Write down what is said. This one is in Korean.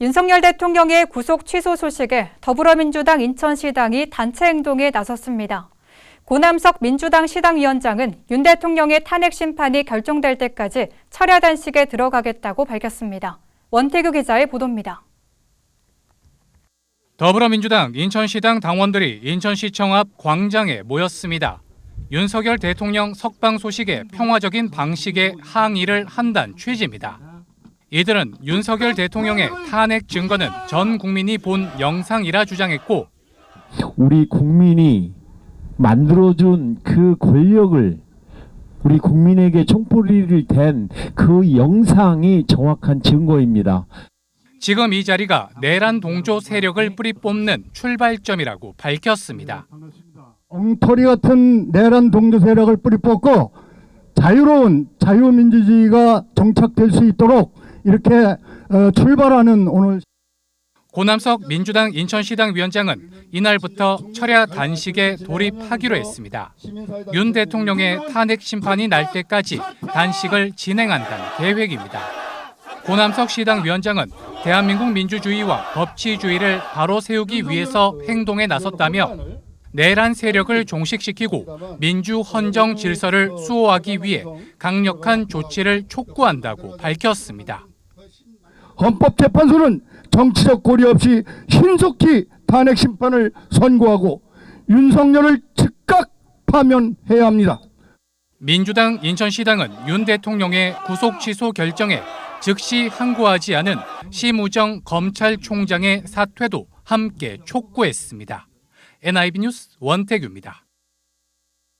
윤석열 대통령의 구속 취소 소식에 더불어민주당 인천시당이 단체 행동에 나섰습니다. 고남석 민주당 시당위원장은 윤 대통령의 탄핵 심판이 결정될 때까지 철야 단식에 들어가겠다고 밝혔습니다. 원태규 기자의 보도입니다. 더불어민주당 인천시당 당원들이 인천시청 앞 광장에 모였습니다. 윤석열 대통령 석방 소식에 평화적인 방식의 항의를 한다는 취지입니다. 이들은 윤석열 대통령의 탄핵 증거는 전 국민이 본 영상이라 주장했고 우리 국민이 만들어준 그 권력을 우리 국민에게 총뿌리를 댄 그 영상이 정확한 증거입니다. 지금 이 자리가 내란 동조 세력을 뿌리 뽑는 출발점이라고 밝혔습니다. 엉터리 같은 내란 동조 세력을 뿌리 뽑고 자유로운 자유민주주의가 정착될 수 있도록 이렇게 어, 출발하는 오늘 고남석 민주당 인천시당 위원장은 이날부터 철야 단식에 돌입하기로 했습니다. 윤 대통령의 탄핵 심판이 날 때까지 단식을 진행한다는 계획입니다. 고남석 시당 위원장은 대한민국 민주주의와 법치주의를 바로 세우기 위해서 행동에 나섰다며 내란 세력을 종식시키고 민주 헌정 질서를 수호하기 위해 강력한 조치를 촉구한다고 밝혔습니다. 헌법재판소는 정치적 고려 없이 신속히 탄핵 심판을 선고하고 윤석열을 즉각 파면해야 합니다. 민주당 인천시당은 윤 대통령의 구속 취소 결정에 즉시 항고하지 않은 심우정 검찰총장의 사퇴도 함께 촉구했습니다. NIB 뉴스 원태규입니다.